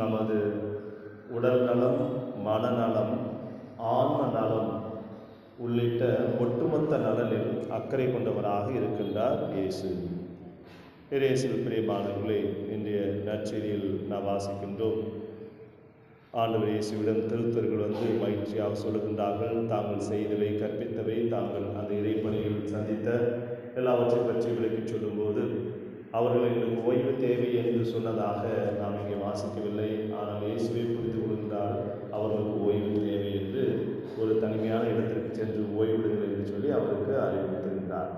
நமது உடல் நலம் மனநலம் ஆன்ம நலம் உள்ளிட்ட ஒட்டுமொத்த நலனில் அக்கறை கொண்டவராக இருக்கின்றார் இயேசு. இயேசுவில் பிரியமானவர்களே இன்றைய நற்செய்தியில் நாம் வாசிக்கின்றோம். ஆண்டவர் இயேசுவிடம் திருத்தர்கள் வந்து மகிழ்ச்சியாக சொல்லுகின்றார்கள். தாங்கள் செய்தவை கற்பித்தவை தாங்கள் அந்த இறைப்பணியில் சந்தித்த எல்லாவற்றை பற்றி விளக்கிச் சொல்லும்போது அவர்களுக்கு ஓய்வு தேவை என்று சொன்னதாக நாம் இங்கே வாசிக்கவில்லை. ஆனால் இயேசுவை புரிந்து கொள்கின்றார் அவர்களுக்கு ஓய்வு தேவை என்று ஒரு தனிமையான இடத்திற்கு சென்று ஓய்விடுங்கள் என்று சொல்லி அவருக்கு அறிவுறுத்துகின்றார்.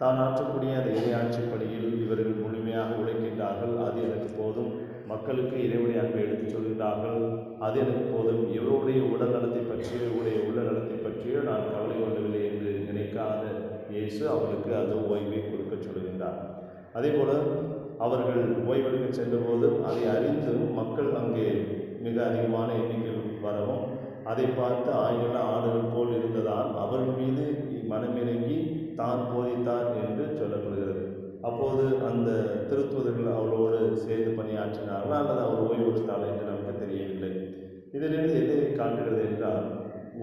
தான் ஆற்றக்கூடிய அந்த இறையாட்சி பணியில் இவர்கள் முழுமையாக உழைக்கின்றார்கள். அது எனக்கு போதும். மக்களுக்கு இறைவனை அன்பை எடுத்துச் சொல்கின்றார்கள். அது எனக்கு போதும். இவருடைய உடல் நலத்தை பற்றியோ இவருடைய உள்ள நலத்தை பற்றியோ நான் கவலை கொள்ளவில்லை என்று நினைக்காத இயேசு அவர்களுக்கு அது ஓய்வை கொடுக்க சொல்கின்றார். அதே போல அவர்கள் ஓய்வெடுக்க சென்றபோது அதை அறிந்து மக்கள் அங்கே மிக அதிகமான எண்ணிக்கையில் வரவும் அதை பார்த்து ஆயுள்ள ஆடுகள் போல் இருந்ததால் அவர்கள் மீது மனமிறங்கி தான் போதித்தார் என்று சொல்லப்படுகிறது. அப்போது அந்த திருத்துவதர்கள் அவளோடு சேர்ந்து பணியாற்றினார்களா அல்லது அவர் ஓய்வு என்று நமக்கு தெரியவில்லை. இதிலிருந்து எதை காட்டுகிறது என்றால்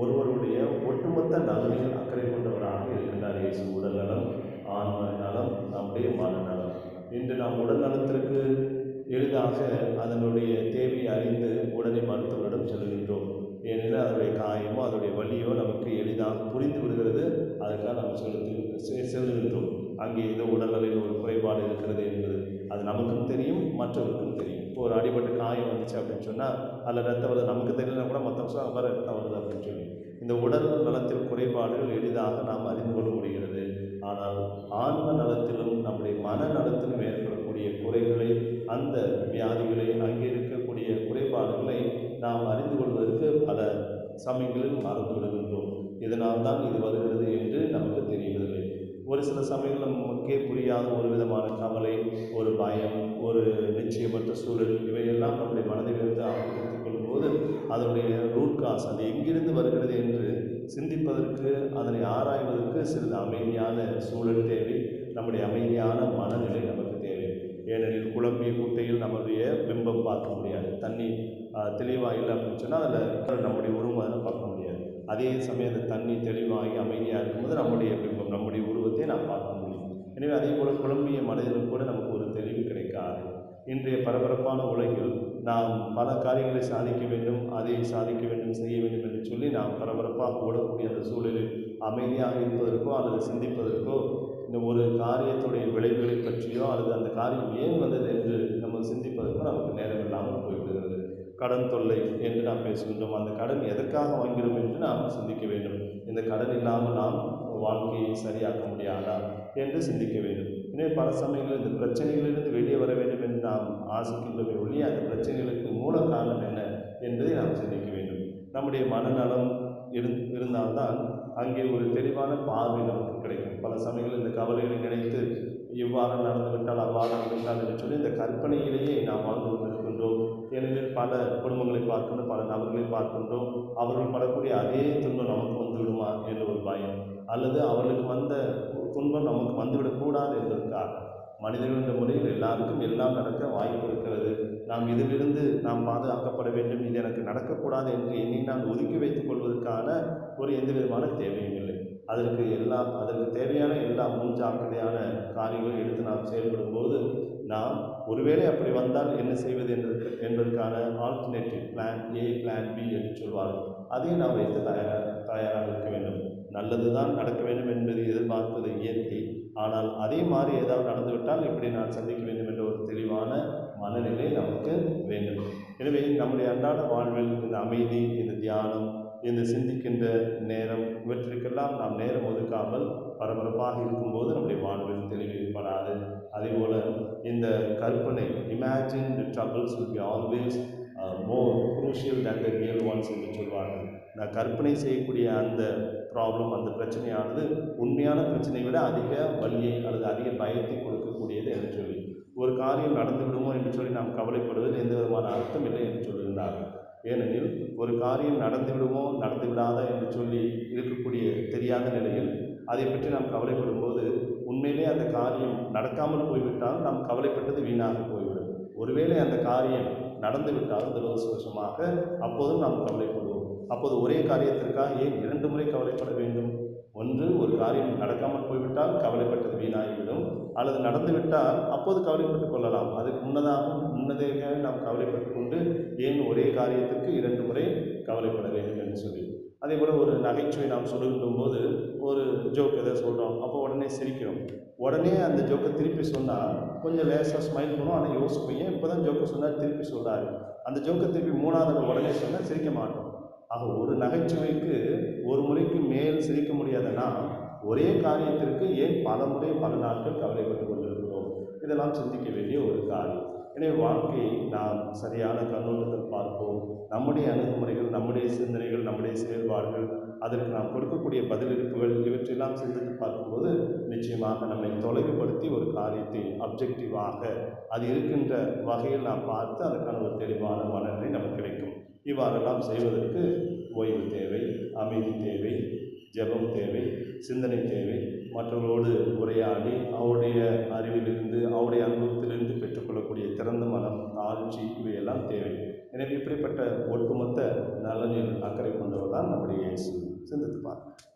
ஒருவருடைய ஒட்டுமொத்த நலனில் அக்கறை கொண்டு நம்முடைய மனநலம் இன்று நாம் உடல் நலத்திற்கு எளிதாக அதனுடைய தேவையை அறிந்து உடனே மருத்துவரிடம் செல்கின்றோம். ஏனெனில் அதனுடைய காயமோ அதனுடைய வலியோ நமக்கு எளிதாக புரிந்து விடுகிறது. அதற்காக நாம் செலுத்து செல்கின்றோம். அங்கே ஏதோ உடல்நலில் ஒரு குறைபாடு இருக்கிறது என்பது. அது நமக்கும் தெரியும் மற்றவருக்கும் தெரியும். இப்போ ஒரு அடிபட்டு காயம் வந்துச்சு அப்படின்னு சொன்னால் அதில் ரத்தம் வருது நமக்கு தெரியலனா கூட மற்றவங்க வருஷம் வர ரத்தம் வருது அப்படின்னு சொல்லி. இந்த உடல் நலத்தில் குறைபாடுகள் எளிதாக நாம் அறிந்து கொள்ள முடிகிறது. ஆனால் ஆன்ம நலத்திலும் நம்முடைய மன நலத்திலும் ஏற்படக்கூடிய குறைகளை அந்த வியாதிகளை அங்கே இருக்கக்கூடிய குறைபாடுகளை நாம் அறிந்து கொள்வதற்கு பல சமயங்களில் மறந்து விடுகின்றோம். இதனால் தான் இது வருகிறது என்று நமக்கு தெரிவதில்லை. ஒரு சில சமயங்கள் நமக்கே புரியாத ஒரு விதமான கவலை ஒரு பயம் ஒரு நிச்சயமற்ற சூழல் இவையெல்லாம் நம்முடைய மனதிலிருந்து ஆக்கிரமித்துக் கொள்ளும்போது அதனுடைய ரூட் காஸ் அது எங்கிருந்து வருகிறது என்று சிந்திப்பதற்கு அதனை ஆராய்வதற்கு சிறிது அமைதியான சூழல் தேவை. நம்முடைய அமைதியான மனநிலை நமக்கு தேவை. ஏனெனில் குழம்பிய குட்டையில் நம்முடைய பிம்பம் பார்க்க முடியாது. தண்ணி தெளிவாக இல்லை அப்படின்னு சொன்னால் அதில் நம்முடைய உருவம் அதில் பார்க்க முடியாது. அதே சமயம் அந்த தண்ணி தெளிவாகி அமைதியாக இருக்கும்போது நம்முடைய பிம்பம் நம்முடைய உருவத்தை நாம் பார்க்க முடியும். எனவே அதே போல் குழம்பிய மனதிலும் கூட நமக்கு ஒரு தெளிவு கிடைக்காது. இன்றைய பரபரப்பான உலகில் நாம் பல காரியங்களை சாதிக்க வேண்டும் அதை சாதிக்க வேண்டும் செய்ய வேண்டும் என்று சொல்லி நாம் பரபரப்பாக ஓடக்கூடிய அந்த சூழலில் அமைதியாக இருப்பதற்கோ அல்லது சிந்திப்பதற்கோ இந்த ஒரு காரியத்துடைய விளைவுகளை பற்றியோ அல்லது அந்த காரியம் ஏன் வந்தது என்று நம்ம சிந்திப்பதற்கோ நமக்கு நேரம் இல்லாமல் போய்விடுகிறது. கடன் தொல்லை என்று நாம் பேசுகின்றோம். அந்த கடன் எதற்காக வாங்கிறோம் என்று நாம் சிந்திக்க வேண்டும். இந்த கடன் இல்லாமல் நாம் வாழ்க்கையை சரியாக்க முடியாதா என்று சிந்திக்க வேண்டும். எனவே பல சமயங்களில் இந்த பிரச்சனைகளிலிருந்து வெளியே வர வேண்டும் என்று நாம் ஆசிக்கின்றோமே ஒழிய அந்த பிரச்சனைகளுக்கு மூல காரணம் என்ன என்பதை நாம் சிந்திக்க வேண்டும். நம்முடைய மனநலம் இருந்தால்தான் அங்கே ஒரு தெளிவான பார்வை நமக்கு கிடைக்கும். பல சமயங்களில் இந்த கவலைகளை நினைத்து இவ்வாறு நடந்துவிட்டால் அவ்வாறு நடந்துவிட்டால் என்று சொல்லி இந்த கற்பனையிலேயே நாம் வாழ்ந்து கொண்டிருக்கின்றோம். ஏனெனில் பல குடும்பங்களை பார்க்கின்றோம் பல நபர்களை பார்க்கின்றோம். அவர்கள் படக்கூடிய அதே துன்பம் நமக்கு வந்து விடுமா என்ற ஒரு பயம். அல்லது அவர்களுக்கு வந்த துன்பம் நமக்கு வந்துவிடக்கூடாது என்பதற்காக. மனிதர்கள் என்ற முறையில் எல்லாருக்கும் எல்லாம் நடக்க வாய்ப்பு இருக்கிறது. நாம் இதிலிருந்து நாம் பாதுகாக்கப்பட வேண்டும். இது எனக்கு நடக்கக்கூடாது என்று எண்ணி நான் ஒதுக்கி வைத்துக் கொள்வதற்கான ஒரு எந்த விதமான தேவையும் இல்லை. அதற்கு எல்லாம் அதற்கு தேவையான எல்லா முன்ஜாக்கிரதையான காரியங்களும் எடுத்து நாம் செயல்படும் போது நாம் ஒருவேளை அப்படி வந்தால் என்ன செய்வது என்பதற்கு என்பதற்கான alternative plan A plan B என்று சொல்வார்கள். அதையும் நாம் வைத்து தயாராக தயாராக இருக்க வேண்டும். நல்லது தான் நடக்க வேண்டும் என்பது எதிர்பார்ப்பது இயற்கை. ஆனால் அதே மாதிரி ஏதாவது நடந்துவிட்டால் இப்படி நான் சந்திக்க வேண்டும் என்ற ஒரு தெளிவான மனநிலை நமக்கு வேண்டும். எனவே நம்முடைய அன்றாட வாழ்வில் இந்த அமைதி இந்த தியானம் இந்த சிந்திக்கின்ற நேரம் இவற்றிற்கெல்லாம் நாம் நேரம் ஒதுக்காமல் பரபரப்பாக இருக்கும்போது நம்முடைய வாழ்வில் தெளிவு ஏற்படாது அதேபோல் இந்த கற்பனை imagine troubles will be always more crucial than the real ones என்று சொல்வார்கள். நான் கற்பனை செய்யக்கூடிய அந்த ப்ராப்ளம் அந்த பிரச்சனையானது உண்மையான பிரச்சனையை விட அதிக வலியை அல்லது அதிக பயத்தை கொடுக்கக்கூடியது என்று சொல்லி. ஒரு காரியம் நடந்து விடுமோ என்று சொல்லி நாம் கவலைப்படுவதில் எந்த விதமான அர்த்தம் இல்லை என்று சொல்லியிருந்தார் ஏனெனில் ஒரு காரியம் நடந்து விடுமோ நடந்து விடாதா என்று சொல்லி இருக்கக்கூடிய தெரியாத நிலையில் அதை பற்றி நாம் கவலைப்படும் போது உண்மையிலே அந்த காரியம் நடக்காமல் போய்விட்டால் நாம் கவலைப்பட்டது வீணாக போய்விடும். ஒருவேளை அந்த காரியம் நடந்து விட்டால் துரதிருஷ்டவசமாக அப்போதும் நாம் கவலைப்படுவோம். அப்போது ஒரே காரியத்திற்காக ஏன் இரண்டு முறை கவலைப்பட வேண்டும்? ஒன்று ஒரு காரியம் நடக்காமல் போய்விட்டால் கவலைப்பட்டது வீணாகிவிடும். அல்லது நடந்துவிட்டால் அப்போது கவலைப்பட்டுக் கொள்ளலாம். அதுக்கு முன்னதாக முன்னதாக நாம் கவலைப்பட்டு கொண்டு ஏன் ஒரே காரியத்திற்கு இரண்டு முறை கவலைப்பட வேண்டும் என்று சொல்லி. அதே போல் ஒரு நகைச்சுவை நாம் சொல்லுகின்ற போது ஒரு ஜோக் எதை சொல்கிறோம் அப்போ உடனே சிரிக்கிறோம். உடனே அந்த ஜோக்கை திருப்பி சொன்னால் கொஞ்சம் லேசாக ஸ்மைல் பண்ணுவோம். ஆனால் யோசிப்போம் இப்போ தான் ஜோக்கை சொன்னால் திருப்பி சொல்கிறாரு அந்த ஜோக்கை திருப்பி மூணாவது உடனே சொன்னால் சிரிக்க மாட்டோம். ஆக ஒரு நகைச்சுவைக்கு ஒரு முறைக்கு மேல் சிரிக்க முடியாதுன்னா ஒரே காரியத்திற்கு ஏன் பல முறை பல நாட்கள் கவலைப்பட்டு கொண்டிருக்கிறோம்? இதெல்லாம் சிந்திக்க வேண்டிய ஒரு காரியம். எனவே வாழ்க்கையை நாம் சரியான கண்ணோட்டத்தில் பார்ப்போம். நம்முடைய அணுகுமுறைகள் நம்முடைய சிந்தனைகள் நம்முடைய செயல்பாடுகள் அதற்கு நாம் கொடுக்கக்கூடிய பதிலளிப்புகள் இவற்றையெல்லாம் சிந்தித்து பார்க்கும்போது நிச்சயமாக நம்மை தொலைவுபடுத்தி ஒரு காரியத்தை அப்ஜெக்டிவாக அது இருக்கின்ற வகையில் நாம் பார்த்து அதற்கான ஒரு தெளிவான மனநிலை நமக்கு கிடைக்கும். இவ்வாறெல்லாம் செய்வதற்கு ஓய்வு தேவை அமைதி தேவை ஜெபம் தேவை சிந்தனை தேவை. மற்றவர்களோடு உரையாடி அவருடைய அறிவிலிருந்து அவருடைய அனுபவத்திலிருந்து பெற்றுக்கொள்ளக்கூடிய திறந்த மனம் தாழ்ச்சி இவையெல்லாம் தேவை. எனவே இப்படிப்பட்ட ஒட்டுமொத்த நலனில் அக்கறை கொண்டவர் தான் நம்முடைய இயேசு. சிந்தித்து பார்க்க